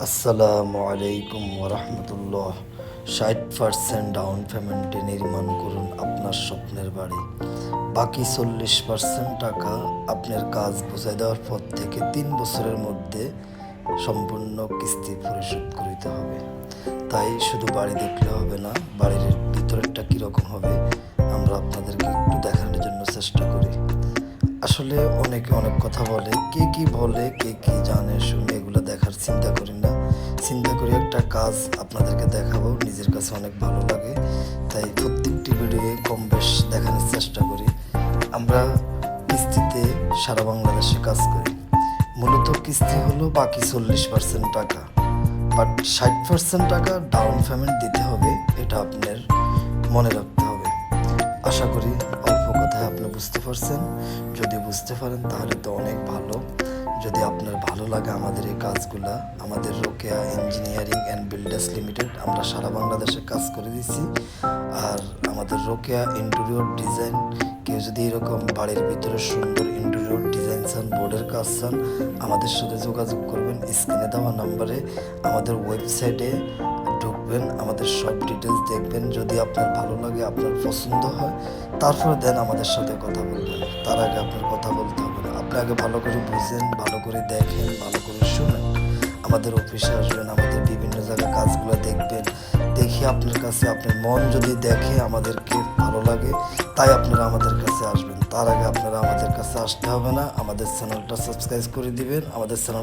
আসসালামু আলাইকুম ওরহমতুল্লাহ। ষাট পার্সেন্ট ডাউন পেমেন্টে নির্মাণ করুন আপনার স্বপ্নের বাড়ি। বাকি চল্লিশ পার্সেন্ট টাকা আপনার কাজ বুঝাই দেওয়ার পর থেকে তিন বছরের মধ্যে সম্পূর্ণ কিস্তি পরিশোধ করিতে হবে। তাই শুধু বাড়ি দেখলে হবে না, বাড়ির ভিতরেরটা কীরকম হবে আমরা আপনাদেরকে একটু দেখানোর জন্য চেষ্টা করি। আসলে অনেকে অনেক কথা বলে, কে কি বলে, কে কি জানে, শুনে এগুলো দেখার চিন্তা করি। চিন্তা করি একটা কাজ আপনাদেরকে দেখাবো, নিজের কাছে অনেক ভালো লাগে। তাই প্রত্যেকটি ভিডিও কম বেশ দেখানোর চেষ্টা করি। আমরা কিস্তিতে সারা বাংলাদেশে কাজ করি। মূলত কিস্তি হলো বাকি চল্লিশ পার্সেন্ট টাকা। বাট ষাট পার্সেন্ট টাকা ডাউন পেমেন্ট দিতে হবে, এটা আপনার মনে রাখতে হবে। আশা করি অল্প কথায় আপনি বুঝতে পারছেন। যদি বুঝতে পারেন, তাহলে তো অনেক ভালো। যদি আপনার ভালো লাগে আমাদের এই কাজগুলা, আমাদের Rokeya engineering and builders limited, আমরা সারা বাংলাদেশে কাজ করে দিচ্ছি আর আমাদের রোকেয়া ইন্টেরিয়র ডিজাইন, কেউ যদি এরকম বাড়ির ভিতরে সুন্দর ইন্টেরিয়র ডিজাইন চান, বোর্ডের কাজ চান, আমাদের সাথে যোগাযোগ করবেন। স্ক্রিনে দেওয়া নাম্বারে আমাদের ওয়েবসাইটে ঢুকবেন, আমাদের সব ডিটেলস দেখবেন। যদি আপনার ভালো লাগে, আপনার পছন্দ হয়, তারপরে দেন আমাদের সাথে কথা বলবেন। তার আগে আপনার আগে ভালো করে বুঝেন, ভালো করে দেখেন, ভালো করে শুনেন। আমাদের অফিসে আসবেন, আমাদের বিভিন্ন জায়গায় কাজগুলো দেখবেন। দেখি আপনার কাছে আপনার মন যদি দেখে আমাদেরকে ভালো লাগে, তাই আপনারা আমাদের কাছে আসবেন। তার আগে আপনারা আমাদের কাছে আসতে হবে না। আমাদের চ্যানেলটা সাবস্ক্রাইব করে দিবেন। আমাদের চ্যানেল